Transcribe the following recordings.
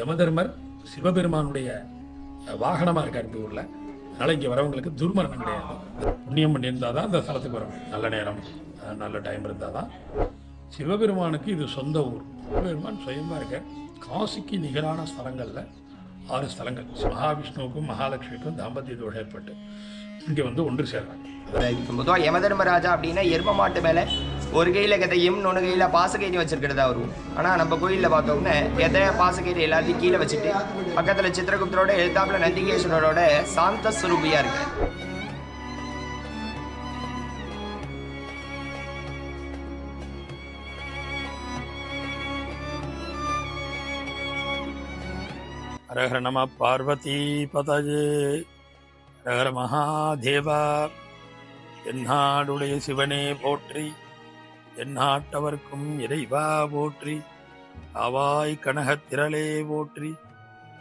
யமதர்மர் சிவபெருமானுடைய வாகனமாக இருக்கார் இந்த ஊரில். அதனால் இங்கே வரவங்களுக்கு துர்மரணம் கிடையாது. புண்ணியம் பண்ணியிருந்தால் தான் அந்த ஸ்தலத்துக்கு வரும். நல்ல நேரம் நல்ல டைம் இருந்தால் தான் சிவபெருமானுக்கு இது சொந்த ஊர். சிவபெருமான் சுயமாக இருக்க காசிக்கு நிகரான ஸ்தலங்களில் ஆறு ஸ்தலங்கள். மகாவிஷ்ணுவுக்கும் மகாலட்சுமிக்கும் தாம்பத்திய ஏற்பட்டு இங்கே வந்து ஒன்று சேர்றாங்க. பொதுவாக யமதர்மராஜா அப்படின்னா எரும மாட்டு மேலே ஒரு கையில் கதையும் இன்னொன்று கையில் பாசக்கயிறு வச்சிருக்கிறதா வரும் ஆனால் நம்ம கோயிலில் பார்த்தோம்னா எதை பாசக்கயிறு எல்லாத்தையும் கீழே வச்சுட்டு பக்கத்தில் சித்திரகுப்தரோட எழுத்தாப்புல நந்திகேஸ்வரரோட சாந்த சுரூபியாக இருக்கு. ஹரஹர நம பார்வதி பதஜே. ஹரஹர மகாதேவா. என்னாடுடைய சிவனே போற்றி. எந்நாட்டவர்க்கும் இறைவா போற்றி. அவாய் கனகத் திரளே போற்றி.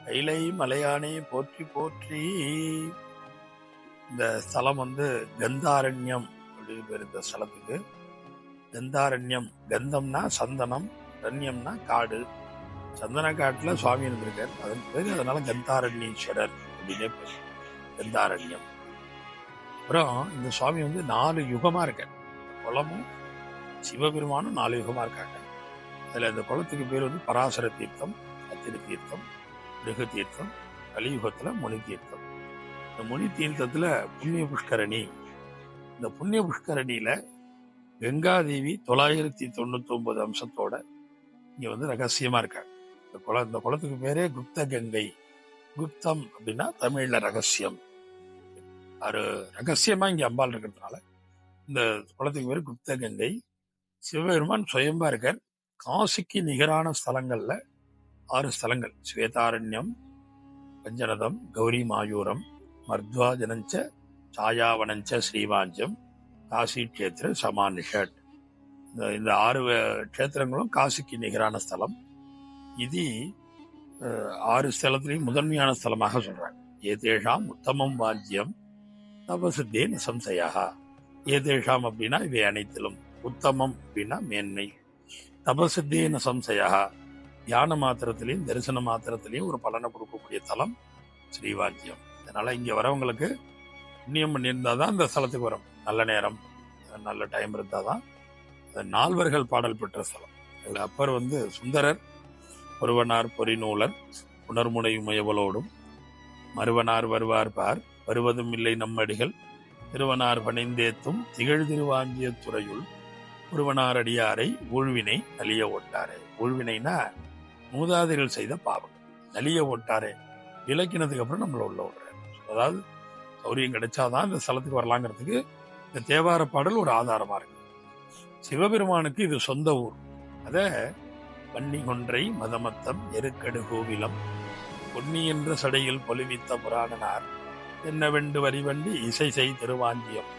கைலை மலையானே போற்றி போற்றி. இந்த ஸ்தலம் வந்து கந்தாரண்யம் அப்படின்னு பேர் இந்த ஸ்தலத்துக்கு. கந்தாரண்யம் கந்தம்னா சந்தனம் ரண்யம்னா காடு. சந்தன காட்டில் சுவாமி இருந்திருக்கார். அதன் பேர் அதனால கந்தாரண்யேஸ்வரர் அப்படின்னே பேர். கந்தாரண்யம். அப்புறம் இந்த சுவாமி வந்து நாலு யுகமாக இருக்கார். குளமும் சிவபெருமானும் நாலு யுகமாக இருக்காங்க. அதில் இந்த குளத்துக்கு பேர் வந்து பராசர தீர்த்தம் அத்திரி தீர்த்தம் மிருக தீர்த்தம் கலியுகத்தில் முனி தீர்த்தம். இந்த முனி தீர்த்தத்தில் புண்ணிய புஷ்கரணி. இந்த புண்ணிய புஷ்கரணியில் கங்காதேவி தொள்ளாயிரத்தி தொண்ணூத்தி ஒன்பது அம்சத்தோட இங்கே வந்து ரகசியமாக இருக்காங்க. இந்த குளம் இந்த குளத்துக்கு பேரே குப்த கங்கை. குப்தம் அப்படின்னா தமிழில் ரகசியம். ஒரு ரகசியமாக இங்கே அம்பாள் இருக்கிறதுனால இந்த குளத்துக்கு பேர் குப்த கங்கை. சிவபெருமான் சுயம்பா இருக்கார். காசிக்கு நிகரான ஸ்தலங்கள்ல ஆறு ஸ்தலங்கள். ஸ்வேதாரண்யம் பஞ்சரதம் கௌரி மாயூரம் மர்த்வாஜனஞ்ச சாயாவனஞ்ச ஸ்ரீவாஞ்சம் காசி கஷேத்திர சமானிஷட். இந்த இந்த ஆறு வே- க்ஷேத்திரங்களும் காசிக்கு நிகரான ஸ்தலம். இது ஆறு ஸ்தலத்திலையும் முதன்மையான ஸ்தலமாக சொல்றாங்க. ஏதேஷாம் உத்தமம் வாஜ்யம் தபசுத்தே சம்சயா. ஏதேஷாம் அப்படின்னா இவை அனைத்திலும். உத்தமம் அப்படின்னா மேன்மை. தபசித்தேன சம்சயா. தியான மாத்திரத்திலையும் தரிசன மாத்திரத்திலையும் ஒரு பலனை கொடுக்கக்கூடிய தலம் ஸ்ரீவாக்கியம். அதனால இங்க வரவங்களுக்கு புண்ணியம் பண்ணியிருந்தா தான் இந்த ஸ்தலத்துக்கு வரும். நல்ல நேரம் நல்ல டைம் இருந்தால் தான் நால்வர்கள் பாடல் பெற்ற ஸ்தலம். அதில் அப்பர் வந்து சுந்தரர் ஒருவனார் பொறிநூலர் உணர்முனை முயவலோடும் மறுவனார் வருவார் பார் வருவதும் இல்லை நம்மடிகள் திருவனார் பணிந்தேத்தும் திகழ் திருவாஞ்சிய துறையுள் ஒருவனாரடியாரை ஊழ்வினை நலிய ஓட்டாரே. ஊழ்வினைனா மூதாதைகள் செய்த பாவம் நலிய ஓட்டாரே. விளக்கினதுக்கு அப்புறம் நம்மள உள்ள விடுறாரு. அதாவது சௌரியம் கிடைச்சாதான் இந்த ஸ்தலத்துக்கு வரலாங்கிறதுக்கு இந்த தேவார பாடல் ஒரு ஆதாரமா இருக்கு. சிவபெருமானுக்கு இது சொந்த ஊர். அத பன்னிகொன்றை மதமத்தம் எருக்கடு கோவிலம் பொன்னி என்ற சடையில் பொலிவித்த புராணனார் என்னவெண்டு வரிவண்டி இசை செய் திருவாஞ்சியம்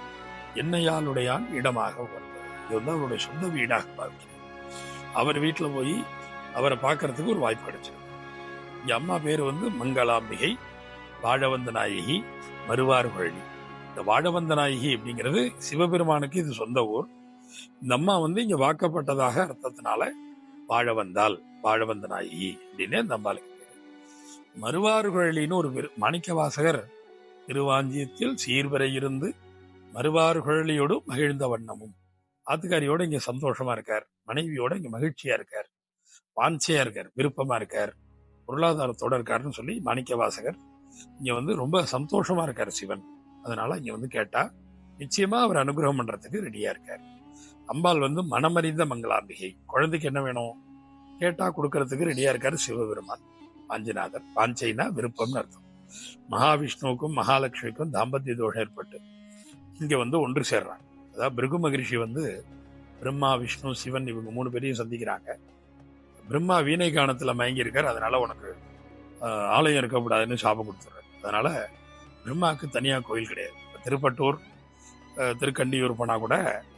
என்னையாளுடையான் இடமாக உள்ள இது வந்து அவருடைய சொந்த வீடாக பார்க்கிறார் அவர் வீட்டுல போய் அவரை பார்க்கறதுக்கு ஒரு வாய்ப்பு கிடைச்சது இங்க அம்மா பேர் வந்து மங்களாம்பிகை வாழவந்த நாயகி மறுவார்வழி இந்த வாழவந்த நாயகி அப்படிங்கிறது சிவபெருமானுக்கு இது சொந்த ஊர். இந்த அம்மா வந்து இங்க வாக்கப்பட்டதாக அர்த்தத்தினால வாழ வந்தால் வாழ வந்த நாயகி அப்படின்னு இந்த அம்பாளுக்கு பேரு. மறுவார்குழலின்னு ஒரு மாணிக்க வாசகர் திருவாஞ்சியத்தில் சீர்வரை இருந்து மறுவார்குழலியோடு மகிழ்ந்த வண்ணமும் ஆத்துக்காரியோட இங்க சந்தோஷமா இருக்கார். மனைவியோட இங்க மகிழ்ச்சியா இருக்கார். வாஞ்சையா இருக்கார். விருப்பமா இருக்கார். பொருளாதாரத்தோட இருக்காருன்னு சொல்லி மாணிக்க வாசகர் இங்க வந்து ரொம்ப சந்தோஷமா இருக்கார் சிவன். அதனால இங்க வந்து கேட்டா நிச்சயமா அவர் அனுகிரகம் பண்றதுக்கு ரெடியா இருக்கார். அம்பாள் வந்து மனமறிந்த மங்களாம்பிகை. குழந்தைக்கு என்ன வேணும்? கேட்டா கொடுக்கறதுக்கு ரெடியா இருக்காரு சிவபெருமான். வாஞ்சிநாதர். வாஞ்சைனா விருப்பம்னு அர்த்தம். மகாவிஷ்ணுவுக்கும் மகாலட்சுமிக்கும் தாம்பத்திய தோஷம் ஏற்பட்டு இங்க வந்து ஒன்று சேர்றாங்க. அதாவது பிருகு மகரிஷி வந்து பிரம்மா விஷ்ணு சிவன் இவங்க மூணு பேரையும் சந்திக்கிறாங்க. பிரம்மா வீணை காணத்தில் மயங்கியிருக்கார். அதனால உனக்கு ஆலயம் இருக்கக்கூடாதுன்னு சாபம் கொடுத்துறாரு. அதனால பிரம்மாவுக்கு தனியாக கோயில் கிடையாது. திருப்பட்டூர் திருக்கண்டியூர் போனால் கூட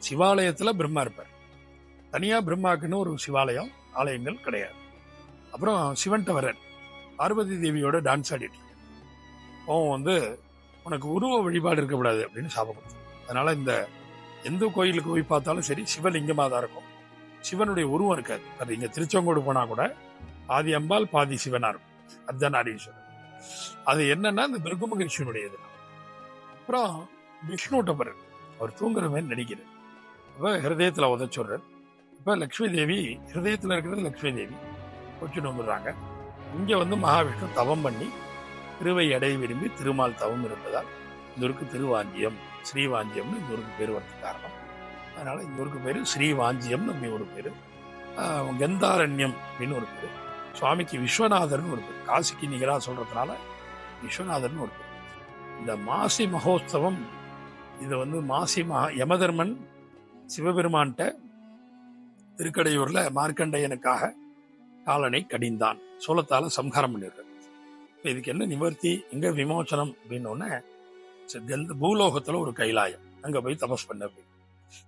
சிவாலயத்தில் பிரம்மா இருப்பார். தனியாக பிரம்மாக்குன்னு ஒரு சிவாலயம் ஆலயங்கள் கிடையாது. அப்புறம் சிவன் டவரன் பார்வதி தேவியோட டான்ஸ் ஆடிட்டு அவன் வந்து உனக்கு உருவ வழிபாடு இருக்கக்கூடாது அப்படின்னு சாபம் கொடுத்தார் அதனால இந்த எந்த கோயிலுக்கு போய் பார்த்தாலும் சரி சிவலிங்கமாக தான் இருக்கும். சிவனுடைய உருவம் இருக்காது. அது இங்கே திருச்செங்கோடு போனால் கூட பாதி அம்பாள் பாதி சிவனா இருக்கும். அர்த்தநாரீஸ்வரர் அது என்னன்னா இந்த பிருகு மகிழ்ச்சியினுடைய இது. அப்புறம் விஷ்ணுட்டவர் அவர் தூங்குற மாதிரி நடிக்கிறார். ஹிரதயத்தில் உத சொல்றார் இப்போ லக்ஷ்மி தேவி ஹிரதயத்தில் இருக்கிறது லக்ஷ்மி தேவி. கொச்சுட்டு வந்துடுறாங்க. இங்கே வந்து மகாவிஷ்ணு தவம் பண்ணி திருவை அடைய விரும்பி திருமால் தவம் இருப்பதால் இந்த ஊருக்கு திருவாஞ்சியம் ஸ்ரீவாஞ்சியம்னு இந்த ஊருக்கு பேர் வரதுக்கு காரணம். அதனால் இந்த ஊருக்கு பேர் ஸ்ரீவாஞ்சியம்னு அப்படி ஒரு பேர். கந்தாரண்யம் அப்படின்னு ஒரு பேர். சுவாமிக்கு விஸ்வநாதர்னு ஒரு பேர். காசிக்கு நிகராக சொல்கிறதுனால விஸ்வநாதர்னு ஒரு பேர். இந்த மாசி மகோத்சவம் இது வந்து மாசி மகா யமதர்மன் சிவபெருமான்கிட்ட திருக்கடையூரில் மார்க்கண்டையனுக்காக காலனை கடிந்தான். சோளத்தால் சம்ஹாரம் பண்ணிடுறார் இதுக்கு என்ன நிவர்த்தி எங்கே விமோசனம் அப்படின்னோடனே பூலோகத்துல ஒரு கைலாயம். அங்க போய் தபஸ் பண்ண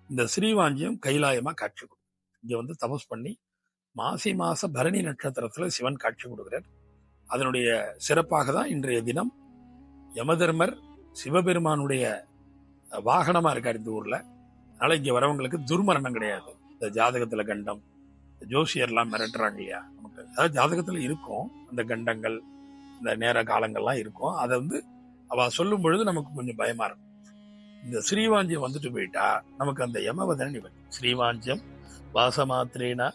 இந்த ஸ்ரீவாஞ்சியம் கைலாயமா காட்சி கொடுக்கும் இங்க வந்து தபஸ் பண்ணி மாசி மாச பரணி நட்சத்திரத்துல சிவன் காட்சி கொடுக்கிறார். அதனுடைய சிறப்பாக தான் இன்றைய தினம் யமதர்மர் சிவபெருமானுடைய வாகனமா இருக்கார் இந்த ஊர்ல. அதனால இங்க வரவங்களுக்கு துர்மரணம் கிடையாது. இந்த ஜாதகத்துல கண்டம் இந்த ஜோசியர்லாம் மிரட்டுறாங்க இல்லையா? நமக்கு அதாவது ஜாதகத்துல இருக்கும். அந்த கண்டங்கள் இந்த நேர காலங்கள்லாம் இருக்கும். அதை வந்து அவ சொல்லும் பொழுது நமக்கு கொஞ்சம் பயமா இருக்கும். இந்த ஸ்ரீவாஞ்சியம் வந்துட்டு போயிட்டா நமக்கு அந்த யமவதன நிவர்த்தி. ஸ்ரீவாஞ்சியம் வாசமாத்திரேனா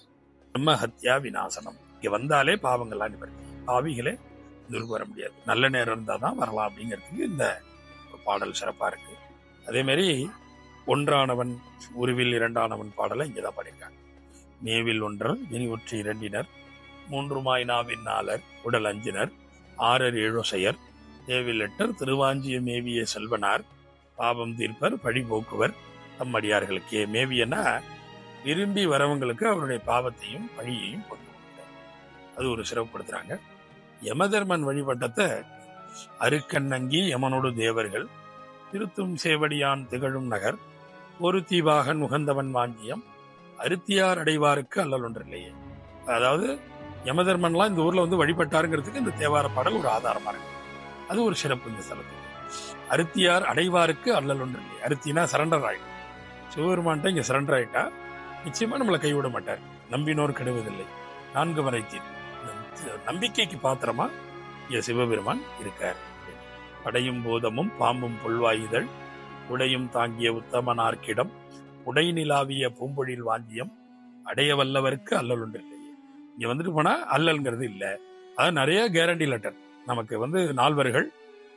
பிரம்ம ஹத்யா விநாசனம். இங்க வந்தாலே பாவங்கள்லாம் நிவர்த்தி. பாவிகளே இதுக்கு வர முடியாது. நல்ல நேரம் இருந்தா தான் வரலாம் அப்படிங்கிறதுக்கு இந்த பாடல் சிறப்பா இருக்கு. அதே மாதிரி ஒன்றானவன் உருவில் இரண்டானவன் பாடலை இங்கதான் பாடியிருக்காங்க. நேவில் ஒன்றர் இனி ஒற்று இரண்டினர் மூன்றுமாய் நாவின் நாளர் உடல் அஞ்சினர் ஆறர் ஏழொசையர் தேவில் எட்டர் திருவாஞ்சிய மேவிய செல்வனார் பாபம் தீர்ப்பர் பழி போக்குவர் தம்மடியார்களுக்கு மேவியனா விரும்பி வரவங்களுக்கு அவருடைய பாவத்தையும் பழியையும் போட்டு அது ஒரு சிறப்புப்படுத்துறாங்க யமதர்மன் வழிபட்டத்தை அருக்கண்ணங்கி யமனோடு தேவர்கள் திருத்தும் சேவடியான் திகழும் நகர் ஒரு தீவாகன் உகந்தவன் வாஞ்சியம் அருத்தியார் அடைவாருக்கு அல்லல் ஒன்றில்லையே. அதாவது யமதர்மன்லாம் இந்த ஊர்ல வந்து வழிபட்டாருங்கிறதுக்கு இந்த தேவார பாடல் ஒரு ஆதாரமா இருக்கு. அது ஒரு சிறப்பு இந்த ஸ்தலத்துக்கு அருத்தியார் அடைவாருக்கு அல்லல் ஒன்று இல்லை அருத்தினா சரண்டர் ஆகிடும் சிவபெருமான்ட்ட இங்க சரண்டர் ஆகிட்டா நிச்சயமா நம்மளை கைவிட மாட்டார். நம்பினோர் கெடுவதில்லை. நான்கு வரைத்தீர் நம்பிக்கைக்கு பாத்திரமா இங்க சிவபெருமான் இருக்கார். படையும் பூதமும் பாம்பும் புல்வாயுதல் உடையும் தாங்கிய உத்தமனார்க்கிடம் உடை நிலாவிய பூம்பொழில் வாந்தியம் அடைய வல்லவருக்கு அல்லல் ஒன்று இல்லை இங்க வந்துட்டு போனா அல்லல்ங்கிறது இல்ல. அது நிறைய கேரண்டி லெட்டர் நமக்கு வந்து நால்வர்கள்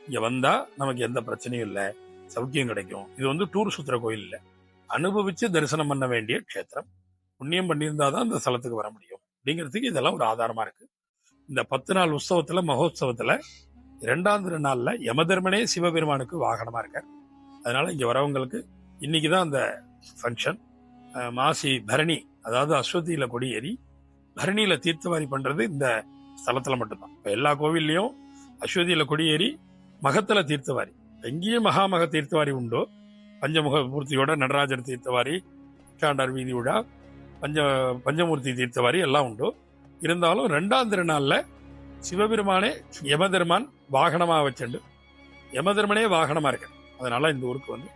இங்க வந்தா நமக்கு எந்த பிரச்சனையும் இல்ல சௌக்கியம் கிடைக்கும். இது வந்து டூர் சுத்திர கோயில் இல்ல அனுபவிச்சு தரிசனம் பண்ண வேண்டிய க்ஷேத்திரம். புண்ணியம் பண்ணியிருந்தாதான் இந்த ஸ்தலத்துக்கு வர முடியும். அப்படிங்கிறதுக்கு இதெல்லாம் ஒரு ஆதாரமா இருக்கு. இந்த பத்து நாள் உற்சவத்துல மகோத்சவத்துல இரண்டாம் திருநாள்ல யமதர்மனே சிவபெருமானுக்கு வாகனமா இருக்கார். அதனால இங்க வரவங்களுக்கு இன்னைக்குதான் அந்த ஃபங்க்ஷன் மாசி பரணி அதாவது அஸ்வதியில கொடியேறி பரணியில தீர்த்தவாரி பண்றது இந்த ஸ்தலத்துல மட்டும்தான். இப்ப எல்லா கோவில்லையும் அஸ்வதியில கொடியேறி மகத்துல தீர்த்தவாரி. எங்கேயும் மகாமக தீர்த்தவாரி உண்டோ? பஞ்சமுக மூர்த்தியோட நடராஜர் தீர்த்தவாரி சாண்டார் வீதி விழா பஞ்ச பஞ்சமூர்த்தி தீர்த்தவாரி எல்லாம் உண்டு? இருந்தாலும் ரெண்டாம் திருநாள்ல சிவபெருமானே யமதர்மான் வாகனமா வச்சுண்டு. யமதர்மனே வாகனமா இருக்கு அதனால இந்த ஊருக்கு வந்து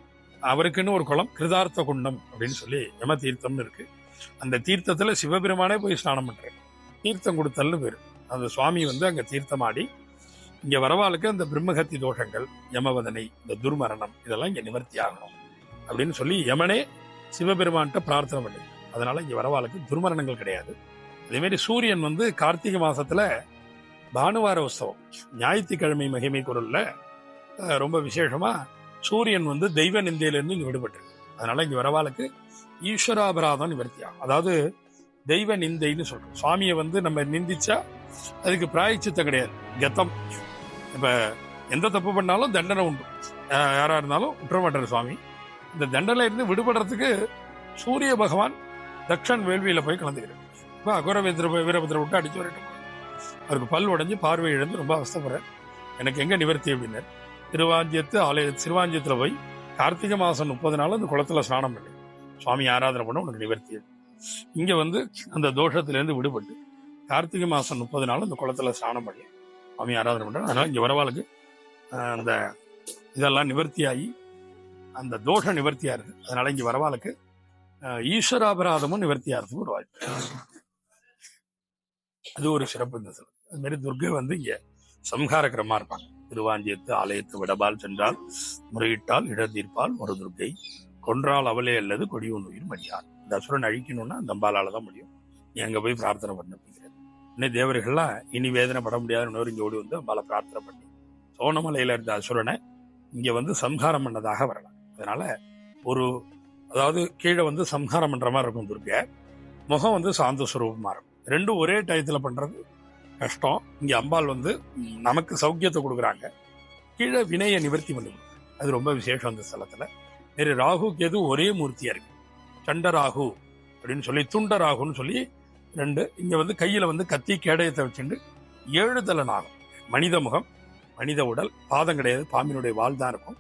அவருக்குன்னு ஒரு குளம் கிருதார்த்த குண்டம் அப்படின்னு சொல்லி யம தீர்த்தம்னு இருக்கு. அந்த தீர்த்தத்துல சிவபெருமானே போய் ஸ்நானம் பண்றாரு. தீர்த்தம் கொடுத்தல்னு பேரு. அந்த சுவாமி வந்து அங்க தீர்த்தமாடி இங்க வரவாளுக்கு அந்த பிரம்மகத்தி தோஷங்கள் யமவதனை இந்த துர்மரணம் இதெல்லாம் இங்க நிவர்த்தி ஆகணும் அப்படின்னு சொல்லி யமனே சிவபெருமான்கிட்ட பிரார்த்தனை பண்ணி. அதனால இங்க வரவாளுக்கு துர்மரணங்கள் கிடையாது. அதே மாதிரி சூரியன் வந்து கார்த்திகை மாசத்துல பானுவார உற்சவம் ஞாயிற்றுக்கிழமை மகிமை குரல்ல ரொம்ப விசேஷமா சூரியன் வந்து தெய்வ நிந்தையிலிருந்து இங்க விடுபட்டு அதனால இங்க வரவாளுக்கு ஈஸ்வராபராதம் நிவர்த்தியாகும் அதாவது தெய்வ நிந்தைன்னு சொல்றோம். சுவாமியை வந்து நம்ம நிந்திச்சா அதுக்கு பிராயச்சித்தம் கிடையாது. கெத்தம். இப்ப எந்த தப்பு பண்ணாலும் தண்டனை உண்டு. யாரா இருந்தாலும் குற்றமாட்டார் சுவாமி. இந்த தண்டனை இருந்து விடுபடுறதுக்கு சூரிய பகவான் தக்ஷன் வேள்வியில போய் கலந்துக்கிறார். இப்போ அகோர வீர வீரபத்திர விட்டு அடிச்சு வரட்டும் அவருக்கு பல் உடைஞ்சு பார்வை இழந்து ரொம்ப அவஸ்தைப்படுறார். எனக்கு எங்க நிவர்த்தி அப்படின்னார். திருவாஞ்சியத்து ஆலய திருவாஞ்சியத்துல போய் கார்த்திகை மாசம் முப்பது நாள் அந்த குளத்துல ஸ்நானம் பண்ணி சுவாமி ஆராதனை பண்ண உனக்கு நிவர்த்தி. இங்க வந்து அந்த தோஷத்திலிருந்து விடுபட்டு கார்த்திகை மாசம் முப்பது நாள் அந்த குளத்துல ஸ்நானம் பண்ணி அவன் ஆராதனை பண்றாங்க. அதனால இங்க வரவாளுக்கு ஆஹ், அந்த இதெல்லாம் நிவர்த்தியாகி அந்த தோஷம் நிவர்த்தியா இருக்கு. அதனால இங்க வரவாளுக்கு ஆஹ், ஈஸ்வராபராதமும் நிவர்த்தியாக இருக்கு ஒரு வாய்ப்பு. அது ஒரு சிறப்பு இந்த சிலை. அது மாதிரி துர்கை வந்து இங்க சம்ஹாரக்கிரமா இருப்பாங்க. திருவாஞ்சியத்து ஆலயத்து விடபால் சென்றால் முறையிட்டால் இடத்தீர்ப்பால் ஒரு துர்கை. கொன்றால் அவளே அல்லது கொடியோன் உயிர் மடியார் இந்த அசுரன் அழிக்கணும்னா அந்த அம்பாலால தான் முடியும். நீ போய் பிரார்த்தனை பண்ண. இன்னும் தேவர்கள்லாம் இனி வேதனை பட முடியாத ஓடி வந்து அம்பால பிரார்த்தனை பண்ணி. சோனமலையில் இருந்த அசுரனை இங்கே வந்து சம்ஹாரம் பண்ணதாக வரலாம். அதனால ஒரு அதாவது கீழே வந்து சம்ஹாரம் பண்ணுற மாதிரி இருக்கும் துர்கை. முகம் வந்து சாந்த சுரூபமாக இருக்கும். ரெண்டும் ஒரே டயத்தில் பண்ணுறது கஷ்டம். இங்கே அம்பாள் வந்து நமக்கு சௌக்கியத்தை கொடுக்குறாங்க. கீழே வினையை நிவர்த்தி பண்ணி அது ரொம்ப விசேஷம் அந்த ஸ்தலத்தில். நிறைய ராகு கேது ஒரே மூர்த்தியாக இருக்கு. சண்ட ராகு அப்படின்னு சொல்லி துண்ட ராகுன்னு சொல்லி ரெண்டு இங்க வந்து கையில வந்து கத்தி கேடயத்தை வச்சுட்டு ஏழு தலை நாகம் மனித முகம் மனித உடல் பாதம் கிடையாது பாம்பினுடைய வால் தான் இருக்கும்.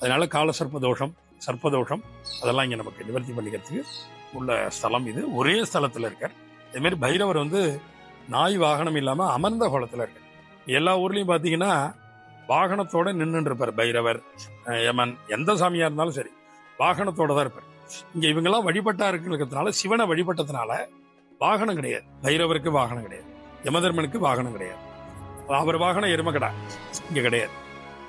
அதனால கால சர்ப்ப தோஷம் சர்ப்பதோஷம் அதெல்லாம் இங்க நமக்கு நிவர்த்தி பண்ணிக்கிறதுக்கு உள்ள ஸ்தலம் இது. ஒரே ஸ்தலத்துல இருக்கார். இதேமாரி மாதிரி பைரவர் வந்து நாய் வாகனம் இல்லாம அமர்ந்த குளத்துல இருக்கார். எல்லா ஊர்லயும் பாத்தீங்கன்னா வாகனத்தோட நின்றுட்டு இருப்பார் பைரவர் யமன் எந்த சாமியா இருந்தாலும் சரி வாகனத்தோட தான் இருப்பார். இங்க இவங்கெல்லாம் வழிபட்டா இருக்கிறதுனால சிவனை வழிபட்டதுனால வாகனம் கிடையாது. பைரவருக்கு வாகனம் கிடையாது. யமதர்மனுக்கு வாகனம் கிடையாது. அவர் வாகனம் எருமக்கடா இங்க கிடையாது.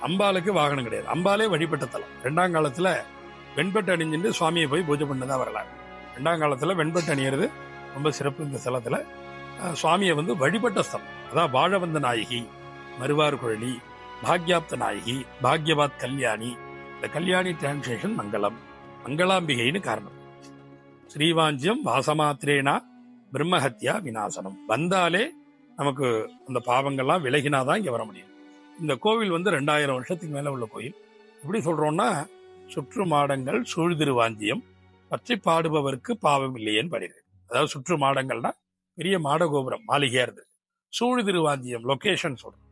அம்பாளுக்கு வாகனம் கிடையாது. அம்பாலே வழிபட்ட தலம். ரெண்டாம் காலத்துல வெண்பட்டு அணிஞ்சுட்டு சுவாமியை போய் பூஜை பண்ணதா வரலாறு. ரெண்டாம் காலத்துல வெண்பட்டு அணியிறது ரொம்ப சிறப்பு இந்த ஸ்தலத்துல சுவாமியை வந்து வழிபட்ட ஸ்தலம். அதான் வாழவந்த நாயகி மறுவார் குழலி பாக்யாப்த நாயகி பாக்யவாத் கல்யாணி. இந்த கல்யாணி டிரான்ஸ்லேஷன் மங்களம் மங்களாம்பிகைன்னு காரணம். ஸ்ரீவாஞ்சியம் வாசமாத்திரேனா பிரம்மஹத்யா விநாசனம். வந்தாலே நமக்கு அந்த பாவங்கள்லாம் விலகினாதான் இங்கே வர முடியும். இந்த கோவில் வந்து ரெண்டாயிரம் வருஷத்துக்கு மேலே உள்ள கோயில். எப்படி சொல்றோம்னா சுற்று மாடங்கள் சூழ்திருவாஞ்சியம் பற்றி பாடுபவருக்கு பாவம் இல்லையேன்னு பாடியிருக்கு அதாவது சுற்று மாடங்கள்னா பெரிய மாட கோபுரம் மாளிகையா சூழ்திரு சூழ்திருவாஞ்சியம் லொக்கேஷன் சொல்றோம்.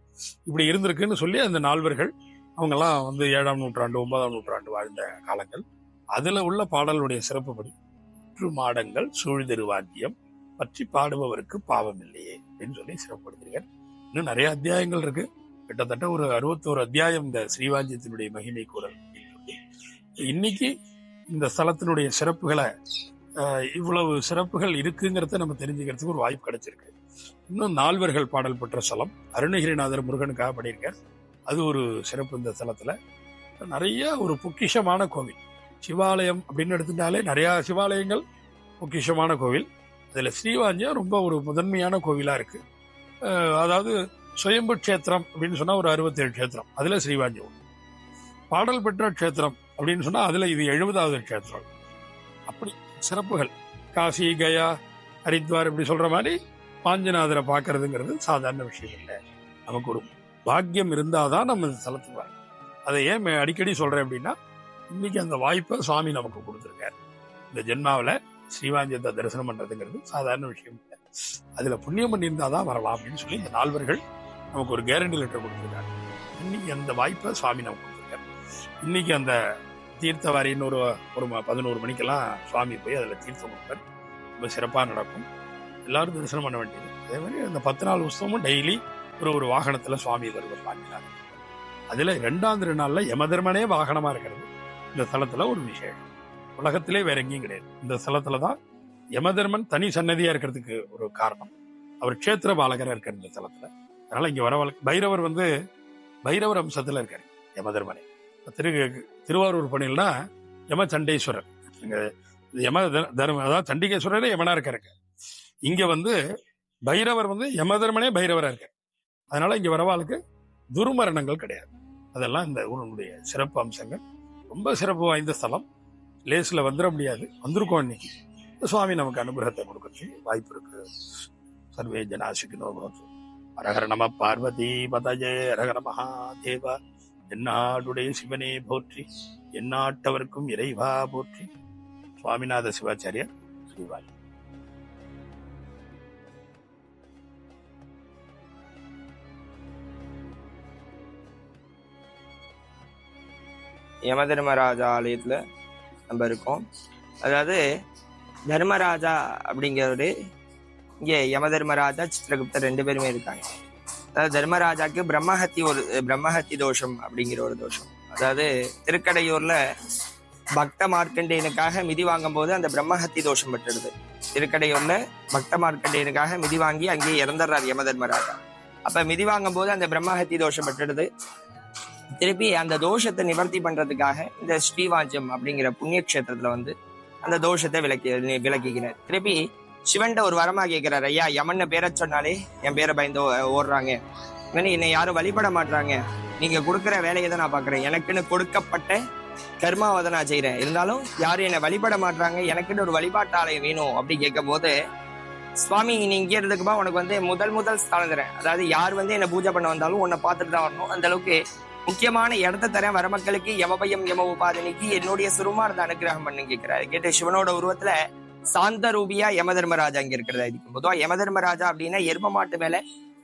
இப்படி இருந்திருக்குன்னு சொல்லி அந்த நால்வர்கள் அவங்கெல்லாம் வந்து ஏழாம் நூற்றாண்டு ஒன்பதாம் நூற்றாண்டு வாழ்ந்த காலங்கள். அதில் உள்ள பாடலுடைய சிறப்புப்படி சுற்று மாடங்கள் சூழ்திருவாஞ்சியம் பற்றி பாடுபவருக்கு பாவம் இல்லையே அப்படின்னு சொல்லி சிறப்படுத்துகிறார். இன்னும் நிறைய அத்தியாயங்கள் இருக்கு. கிட்டத்தட்ட ஒரு அறுபத்தோரு அத்தியாயம் இந்த ஸ்ரீவாஞ்சியத்தினுடைய மகிமை கூறல் அப்படின்னு சொல்லி இன்னைக்கு இந்த ஸ்தலத்தினுடைய சிறப்புகளை இவ்வளவு சிறப்புகள் இருக்குங்கிறத நம்ம தெரிஞ்சுக்கிறதுக்கு ஒரு வாய்ப்பு கிடைச்சிருக்கு. இன்னும் நால்வர்கள் பாடல் பெற்ற ஸ்தலம் அருணகிரிநாதர் முருகனுக்காக பண்ணியிருக்கார் அது ஒரு சிறப்பு இந்த ஸ்தலத்தில். நிறைய ஒரு பொக்கிஷமான கோவில். சிவாலயம் அப்படின்னு எடுத்துட்டாலே நிறையா சிவாலயங்கள் பொக்கிஷமான கோவில். இதில் ஸ்ரீவாஞ்சியம் ரொம்ப ஒரு முதன்மையான கோவிலாக இருக்கு. அதாவது சுயம்பு க்ஷேத்திரம் அப்படின்னு சொன்னால் ஒரு அறுபத்தேழு க்ஷேத்திரம். அதில் ஸ்ரீவாஞ்சி பாடல் பெற்ற க்ஷேத்திரம் அப்படின்னு சொன்னால் அதில் இது எழுபதாவது க்ஷேத்திரம். அப்படி சிறப்புகள். காசி கயா ஹரித்வார் இப்படி சொல்கிற மாதிரி பாஞ்சநாதரை பார்க்கறதுங்கிறது சாதாரண விஷயம் இல்லை. நமக்கு ஒரு பாக்கியம் இருந்தால் தான் நம்ம இந்த வரணும். அதை ஏன் அடிக்கடி சொல்கிறேன் அப்படின்னா இன்னைக்கு அந்த வாய்ப்பை சுவாமி நமக்கு கொடுத்துருக்கார். இந்த ஜென்மாவில் ஸ்ரீவாஞ்சியத்தை தரிசனம் பண்றதுங்கிறது சாதாரண விஷயம் இல்லை. அதுல புண்ணியம் பண்ணியிருந்தாதான் வரலாம் அப்படின்னு சொல்லி இந்த நால்வர்கள் நமக்கு ஒரு கேரண்டி லெட்டர் கொடுத்துருக்காங்க. இன்னைக்கு அந்த வாய்ப்பை சுவாமி நமக்கு கொடுத்துருக்காரு. இன்னைக்கு அந்த தீர்த்தவாரின்னு ஒரு ஒரு பதினோரு மணிக்கெல்லாம் சுவாமி போய் அதில் தீர்த்தம் கொடுப்பார். ரொம்ப சிறப்பாக நடக்கும். எல்லாரும் தரிசனம் பண்ண வேண்டியது. அதே மாதிரி அந்த பத்து நாள் உற்சவமும் டெய்லி ஒரு ஒரு வாகனத்தில் சுவாமி வருவார் வாங்கினார் அதில் ரெண்டாம் திருநாளில் யமதர்மனே வாகனமாக இருக்கிறது. இந்த தளத்தில் ஒரு விசேஷம். உலகத்திலே வேற எங்கேயும் கிடையாது. இந்த ஸ்தலத்துல தான் யமதர்மன் தனி சன்னதியா இருக்கிறதுக்கு ஒரு காரணம். அவர் கஷேத்திர பாலகராக இருக்கார் இந்த ஸ்தலத்துல. அதனால இங்க வர பைரவர் வந்து பைரவர் அம்சத்துல இருக்காரு யமதர்மனை. திரு திருவாரூர் பணியில்னா யம சண்டேஸ்வரர் இங்க யம தர்ம அதாவது சண்டிகேஸ்வரரே யமனா இருக்காரு. இங்க வந்து பைரவர் வந்து யமதர்மனே பைரவரா இருக்காரு. அதனால இங்க வரவாளுக்கு துர்மரணங்கள் கிடையாது. அதெல்லாம் இந்த ஊருடைய சிறப்பு அம்சங்கள். ரொம்ப சிறப்பு வாய்ந்த ஸ்தலம். லேஸில் வந்துட முடியாது. வந்திருக்கோம் இன்னைக்கு. சுவாமி நமக்கு அனுகிரகத்தை கொடுக்கறதுக்கு வாய்ப்பு இருக்கு. சர்வே ஜனாசிக்கினோ பவந்து அரகர நம பார்வதி பதஜே அரகர மகாதேவா. என்னாடுடைய சிவனே போற்றி எந்நாட்டவர்க்கும் இறைவா போற்றி. சுவாமிநாத சிவாச்சாரியர் ஸ்ரீவாயி. யமதர்மராஜா ஆலயத்தில் நம்ம இருக்கோம். அதாவது தர்மராஜா அப்படிங்கிறவரு இங்கே யமதர்மராஜா சித்திரகுப்தர் ரெண்டு பேருமே இருக்காங்க. அதாவது தர்மராஜாக்கு பிரம்மஹத்தி ஒரு பிரம்மஹத்தி தோஷம் அப்படிங்கிற ஒரு தோஷம். அதாவது திருக்கடையூர்ல பக்த மார்க்கண்டேயனுக்காக மிதி வாங்கும் போது அந்த பிரம்மஹத்தி தோஷம் பெற்றுடுது. திருக்கடையூர்ல பக்த மார்க்கண்டேயனுக்காக மிதி வாங்கி அங்கேயே இறந்துடுறார் யமதர்மராஜா. அப்ப மிதி வாங்கும் போது அந்த பிரம்மஹத்தி தோஷம் பெற்றுடுது. திருப்பி அந்த தோஷத்தை நிவர்த்தி பண்றதுக்காக இந்த ஸ்ரீவாஞ்சம் அப்படிங்கிற புண்ணிய கஷேத்திரத்துல வந்து அந்த தோஷத்தை விளக்கி விளக்கிக்கிறார் திருப்பி சிவன்ட ஒரு வரமா கேட்கிறார் ஐயா யமன்னு பேரை சொன்னாலே என் பேரை பயந்து ஓடுறாங்க. என்னை யாரும் வழிபட மாட்றாங்க. நீங்க கொடுக்குற வேலையை தான் நான் பாக்குறேன். எனக்குன்னு கொடுக்கப்பட்ட கர்மாவை தான் நான் செய்யறேன் இருந்தாலும் யாரும் என்னை வழிபட மாட்றாங்க. எனக்குன்னு ஒரு வழிபாட்டாலயம் வேணும். அப்படி கேட்கும் போது சுவாமி நீ இங்கே இருந்துக்குமா? உனக்கு வந்து முதல் முதல் ஸ்தானம் தரேன். அதாவது யார் வந்து என்னை பூஜை பண்ண வந்தாலும் உன்னை பார்த்துட்டு தான் வரணும். அந்த அளவுக்கு முக்கியமான இடத்த தரேன். வர மக்களுக்கு யமபயம் யம உபாதனைக்கு என்னுடைய சுருமார்ந்த அனுகிரகம் பண்ணு கேட்கிறாரு. கேட்டு சிவனோட உருவத்துல சாந்த ரூபியா யமதர்மராஜா இங்க இருக்கிறதா இருக்கும். பொதுவா யமதர்மராஜா அப்படின்னா எரும மாட்டு மேல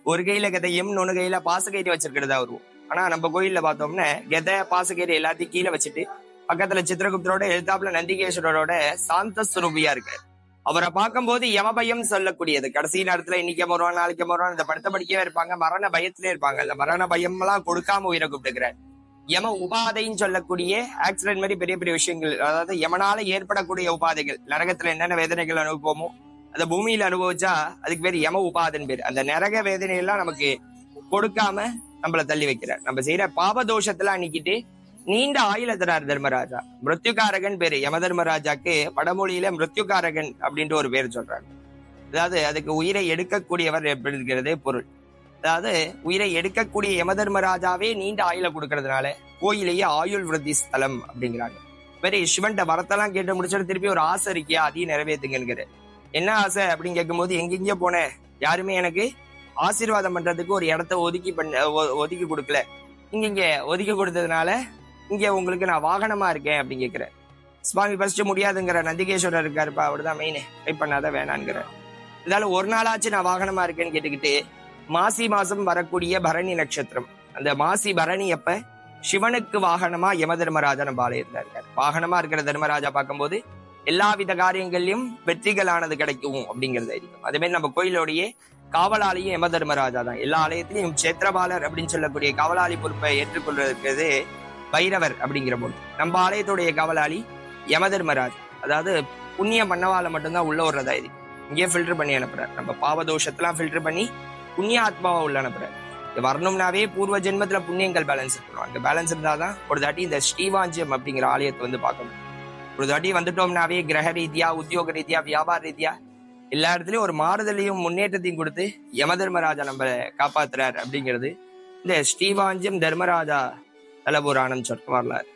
ஒரு கையில கதையும் இன்னொன்னு கையில பாசக்கயிறு வச்சிருக்கிறதா உருவம். ஆனா நம்ம கோயில்ல பார்த்தோம்னா கெதை பாசக்கயிறு எல்லாத்தையும் கீழே வச்சுட்டு பக்கத்துல சித்திரகுப்தரோட எழுத்தாப்புல நந்திகேஸ்வரரோட சாந்த சுரூபியா இருக்காரு. அவரை பார்க்கும்போது யமபயம் சொல்லக்கூடியது. கடைசி நேரத்துல இன்னைக்கு வருவான் நாளைக்கு வருவான் இந்த படுத்த படிக்கவே இருப்பாங்க. மரண பயத்திலே இருப்பாங்க. இந்த மரண பயம் எல்லாம் கொடுக்காம உயிரை கூப்பிட்டுக்கிறார். யம உபாதைன்னு சொல்லக்கூடிய ஆக்சிடென்ட் மாதிரி பெரிய பெரிய விஷயங்கள் அதாவது யமனால ஏற்படக்கூடிய உபாதைகள். நரகத்துல என்னென்ன வேதனைகள் அனுபவமோ அந்த பூமியில அனுபவிச்சா அதுக்கு பேர் யம உபாதன் பேர். அந்த நரக வேதனை எல்லாம் நமக்கு கொடுக்காம நம்மள தள்ளி வைக்கிறார். நம்ம செய்யற பாப தோஷத்தெல்லாம் நீக்கிட்டு நீண்ட ஆயுள தரார் தர்மராஜா. மிருத்யுகாரகன் பேரு. யம தர்மராஜாக்கு வடமொழியில மிருத்யுகாரகன் அப்படின்ற ஒரு பேர் சொல்றாங்க. அதாவது அதுக்கு உயிரை எடுக்கக்கூடியவர் எப்படி பொருள். அதாவது உயிரை எடுக்கக்கூடிய யம தர்மராஜாவே நீண்ட ஆயுள கொடுக்கறதுனால கோயிலேயே ஆயுள் விருத்தி ஸ்தலம் அப்படிங்கிறாங்க. வேற சிவன்ட வரத்தெல்லாம் கேட்டு முடிச்சுட்டு திருப்பி ஒரு ஆசை இருக்கியா? அதையும் நிறைவேற்றுங்கிற என்ன ஆசை அப்படின்னு கேட்கும்போது எங்கெங்கயோ போனேன் யாருமே எனக்கு ஆசீர்வாதம் பண்றதுக்கு ஒரு இடத்த ஒதுக்கி பண்ண ஒ- ஒதுக்கி கொடுக்கல. இங்க இங்க ஒதுக்கி கொடுத்ததுனால இங்க உங்களுக்கு நான் வாகனமா இருக்கேன் அப்படின்னு கேட்குறேன் சுவாமி ஃபர்ஸ்ட் முடியாதுங்கிற நந்திகேஸ்வரர் இருக்காருப்பா அவர்தான் மெயின் ட்ரை பண்ணாத வேணாங்கிற இதால ஒரு நாளாச்சு நான் வாகனமா இருக்கேன்னு கேட்டுக்கிட்டு மாசி மாசம் வரக்கூடிய பரணி நட்சத்திரம். அந்த மாசி பரணி அப்ப சிவனுக்கு வாகனமா யம தர்மராஜா நம்ம ஆலயத்துல இருக்காரு. வாகனமா இருக்கிற தர்மராஜா பார்க்கும்போது எல்லா வித காரியங்கள்லயும் வெற்றிகளானது கிடைக்கும் அப்படிங்கிறது இருக்கும் அதே மாதிரி நம்ம கோயிலோடைய காவலாளியும் யம தர்மராஜா தான். எல்லா ஆலயத்திலையும் சேத்திரபாலர் அப்படின்னு சொல்லக்கூடிய காவலாளி பொறுப்பை ஏற்றுக்கொள்வதற்கு பைரவர் அப்படிங்கிற பொண்ணு நம்ம ஆலயத்துடைய காவலாளி யமதர்மராஜ். அதாவது புண்ணியம் பண்ணவால மட்டும்தான் உள்ள வர்றதா இது. இங்கேயே ஃபில்டர் பண்ணி அனுப்புறாரு. நம்ம பாவதோஷத்தெல்லாம் ஃபில்டர் பண்ணி புண்ணிய ஆத்மாவை உள்ள அனுப்புறாரு. வரணும்னாவே பூர்வ ஜென்மத்துல புண்ணியங்கள் பேலன்ஸ் இருக்கணும். அங்க பேலன்ஸ் இருந்தாதான் ஒரு தாட்டி இந்த ஸ்ரீவாஞ்சியம் அப்படிங்கிற ஆலயத்தை வந்து பார்க்கணும் ஒரு தாட்டி வந்துட்டோம்னாவே கிரக ரீதியா உத்தியோக ரீதியா வியாபார ரீதியா எல்லா இடத்துலயும் ஒரு மாறுதலையும் முன்னேற்றத்தையும் கொடுத்து யம தர்மராஜா நம்மளை காப்பாத்துறார் அப்படிங்கிறது. இந்த ஸ்ரீவாஞ்சியம் தர்மராஜா தலபுராணம் சொல்ற வரலாறு.